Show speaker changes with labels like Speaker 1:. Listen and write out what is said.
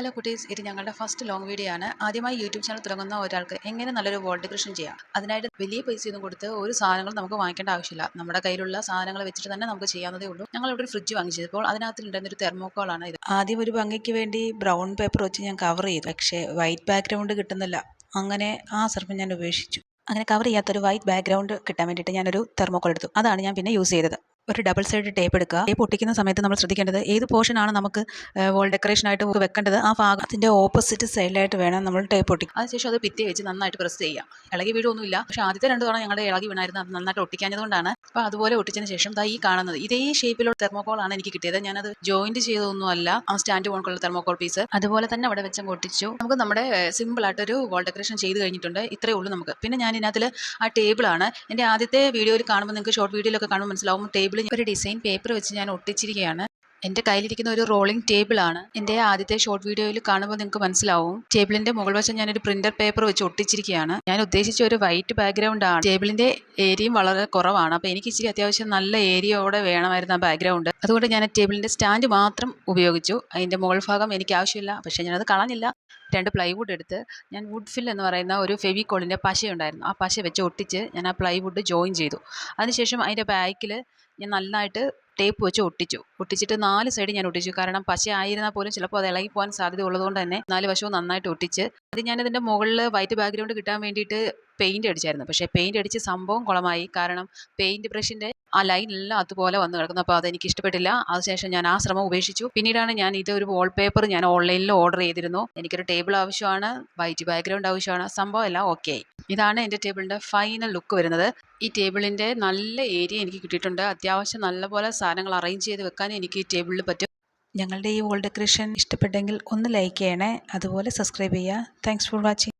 Speaker 1: Hello കുട്ടീസ്. ഇത് ഞങ്ങളുടെ first long video ആണ്. ആദ്യമായി യൂട്യൂബ് ചാനൽ തുടങ്ങുന്ന ഒരാൾക്ക് എങ്ങനെ നല്ലൊരു വോൾ ഡെക്കറേഷൻ ചെയ്യാം? അതിനായിട്ട് വലിയ പൈസ ഒന്നും കൊടുത്ത് ഒരു സാധനങ്ങൾ നമുക്ക് വാങ്ങിക്കേണ്ട ആവശ്യമില്ല. നമ്മുടെ കയ്യിലുള്ള സാധനങ്ങൾ വെച്ചിട്ട് തന്നെ നമുക്ക് ചെയ്യാവുന്നതേ ഉള്ളൂ. ഞങ്ങൾ ഇവിടെ ഒരു ഫ്രിഡ്ജ് വാങ്ങിച്ചപ്പോൾ അതിനകത്ത് ഉണ്ടായിരുന്ന ഒരു തെർമോക്കോളാണ് ഇത്. ആദ്യം ഒരു ഭംഗിക്ക് വേണ്ടി ബ്രൗൺ പേപ്പർ വെച്ച് ഞാൻ കവർ ചെയ്തു. പക്ഷേ വൈറ്റ് ബാക്ക്ഗ്രൗണ്ട് കിട്ടുന്നില്ല. അങ്ങനെ ആ സർപ്പം ഞാൻ ഉപേക്ഷിച്ചു. അങ്ങനെ കവർ ചെയ്യാത്തൊരു വൈറ്റ് ബാക്ക്ഗ്രൗണ്ട് കിട്ടാൻ വേണ്ടിയിട്ട് ഞാനൊരു തെർമോക്കോൾ എടുത്തു. അതാണ് ഞാൻ പിന്നെ യൂസ് ചെയ്തത്. ഒരു ഡബിൾ സൈഡ് ടേപ്പ് എടുക്കുക. ടേപ്പ് ഒട്ടിക്കുന്ന സമയത്ത് നമ്മൾ ശ്രദ്ധിക്കേണ്ടത് ഏത് പോർഷനാണ് നമുക്ക് വോൾ ഡെക്കറേഷൻ ആയിട്ട് നമുക്ക് വെക്കേണ്ടത്? ആ ഭാഗത്തിന്റെ ഓപ്പോസിറ്റ് സൈഡിലായിട്ട് വേണം നമ്മൾ ടേപ്പ് ഒട്ടിക്കുക അതിനുശേഷം അത് ഭിത്തി വെച്ച് നന്നായിട്ട് പ്രസ് ചെയ്യാം ഇളകി വീഴൊന്നുമില്ല. പക്ഷേ ആദ്യത്തെ രണ്ട് തവണ ഞങ്ങളുടെ ഇളകി വീണായിരുന്നു. അത് നന്നായിട്ട് ഒട്ടിക്കാഞ്ഞതുകൊണ്ടാണ്. അപ്പോൾ അതുപോലെ ഒട്ടിച്ചതിന് ശേഷം ദാ ഈ കാണുന്നത്. ഇതേ ഷേപ്പിലുള്ള തെർമോക്കോളാണ് എനിക്ക് കിട്ടിയത്. ഞാനത് ജോയിന്റ് ചെയ്തതൊന്നുമല്ല. ആ സ്റ്റാൻഡ് പോണക്കുള്ള തെർമോക്കോൾ പീസ് അതുപോലെ തന്നെ അവിടെ വെച്ചങ്ങ് ഒട്ടിച്ചു. നമുക്ക് നമ്മുടെ സിമ്പിൾ ആയിട്ടൊരു വോൾ ഡെക്കറേഷൻ ചെയ്ത് കഴിഞ്ഞിട്ടുണ്ട്. ഇത്രയേ ഉള്ളൂ നമുക്ക്. പിന്നെ ഞാൻ ഇതിനകത്തിൽ ആ ടേബിളാണ് എന്റെ ആദ്യത്തെ വീഡിയോയിൽ കാണുമ്പോൾ നിങ്ങൾക്ക് ഷോർട്ട് വീഡിയോയിലൊക്കെ കാണുമ്പോൾ മനസ്സിലാവും. ടേബിൾ ഒരു ഡിസൈൻ പേപ്പർ വെച്ച് ഞാൻ ഒട്ടിച്ചിരിക്കുകയാണ്. എന്റെ കയ്യിലിരിക്കുന്ന ഒരു റോളിംഗ് ടേബിൾ ആണ് എന്റെ ആദ്യത്തെ ഷോർട്ട് വീഡിയോയിൽ കാണുമ്പോൾ നിങ്ങൾക്ക് മനസ്സിലാവും. ടേബിളിന്റെ മുകൾ വശം ഒരു പ്രിന്റർ പേപ്പർ വെച്ച് ഒട്ടിച്ചിരിക്കുകയാണ്. ഞാൻ ഉദ്ദേശിച്ച ഒരു വൈറ്റ് ബാക്ക്ഗ്രൗണ്ട് ആണ്. ടേബിളിന്റെ ഏരിയയും വളരെ കുറവാണ്. അപ്പോൾ എനിക്ക് ഇച്ചിരി അത്യാവശ്യം നല്ല ഏരിയയോടെ വേണമായിരുന്നു ആ ബാക്ക്ഗ്രൗണ്ട് അതുകൊണ്ട് ഞാൻ ടേബിളിന്റെ സ്റ്റാൻഡ് മാത്രം ഉപയോഗിച്ചു. അതിന്റെ മുകൾ ഭാഗം എനിക്ക് ആവശ്യമില്ല. പക്ഷേ ഞാനത് കളഞ്ഞില്ല രണ്ട് പ്ലൈവുഡ് എടുത്ത് ഞാൻ വുഡ് ഫിൽ എന്ന് പറയുന്ന ഒരു ഫെവിക്കോളിന്റെ പശയുണ്ടായിരുന്നു. ആ പശ വെച്ച് ഒട്ടിച്ച് ഞാൻ ആ പ്ലൈവുഡ് ജോയിൻ ചെയ്തു. അതിനുശേഷം അതിന്റെ ബാക്കിൽ ഞാൻ നന്നായിട്ട് ടേപ്പ് വെച്ച് ഒട്ടിച്ചു. ഒട്ടിച്ചിട്ട് നാല് സൈഡ് ഞാൻ ഒട്ടിച്ചു. കാരണം പശ ആയിരുന്നാൽ പോലും ചിലപ്പോൾ അത് ഇളകി പോകാൻ സാധ്യത ഉള്ളതുകൊണ്ട് തന്നെ നാല് വശവും നന്നായിട്ട് ഒട്ടിച്ച് അത് ഞാനതിന്റെ മുകളിൽ വൈറ്റ് ബാക്ക്ഗ്രൗണ്ട് കിട്ടാൻ വേണ്ടിയിട്ട് പെയിന്റ് അടിച്ചായിരുന്നു. പക്ഷേ പെയിന്റ് അടിച്ച് സംഭവം കുളമായി. കാരണം പെയിന്റ് ബ്രഷിന്റെ ആ ലൈൻ എല്ലാം അതുപോലെ വന്ന് കിടക്കുന്നു. അപ്പോൾ അതെനിക്ക് ഇഷ്ടപ്പെട്ടില്ല. അതിനുശേഷം ഞാൻ ആ ശ്രമം ഉപേക്ഷിച്ചു. പിന്നീടാണ് ഞാൻ ഇതൊരു ഒരു വാൾപേപ്പർ ഞാൻ ഓൺലൈനിൽ ഓർഡർ ചെയ്തിരുന്നു. എനിക്കൊരു ടേബിൾ ആവശ്യമാണ് വൈറ്റ് ബാക്ക്ഗ്രൗണ്ട് ആവശ്യമാണ്. സംഭവം എല്ലാം ഓക്കെ ഇതാണ് എന്റെ ടേബിളിന്റെ ഫൈനൽ ലുക്ക് വരുന്നത്. ഈ ടേബിളിന്റെ നല്ല ഏരിയ എനിക്ക് കിട്ടിയിട്ടുണ്ട്. അത്യാവശ്യം നല്ലപോലെ സാധനങ്ങൾ അറേഞ്ച് ചെയ്ത് വെക്കാൻ എനിക്ക് ഈ ടേബിളിൽ പറ്റും. ഞങ്ങളുടെ ഈ വോൾ ഡെക്കറേഷൻ ഇഷ്ടപ്പെട്ടെങ്കിൽ ഒന്ന് ലൈക്ക് ചെയ്യണേ. അതുപോലെ സബ്സ്ക്രൈബ് ചെയ്യുക. Thanks for watching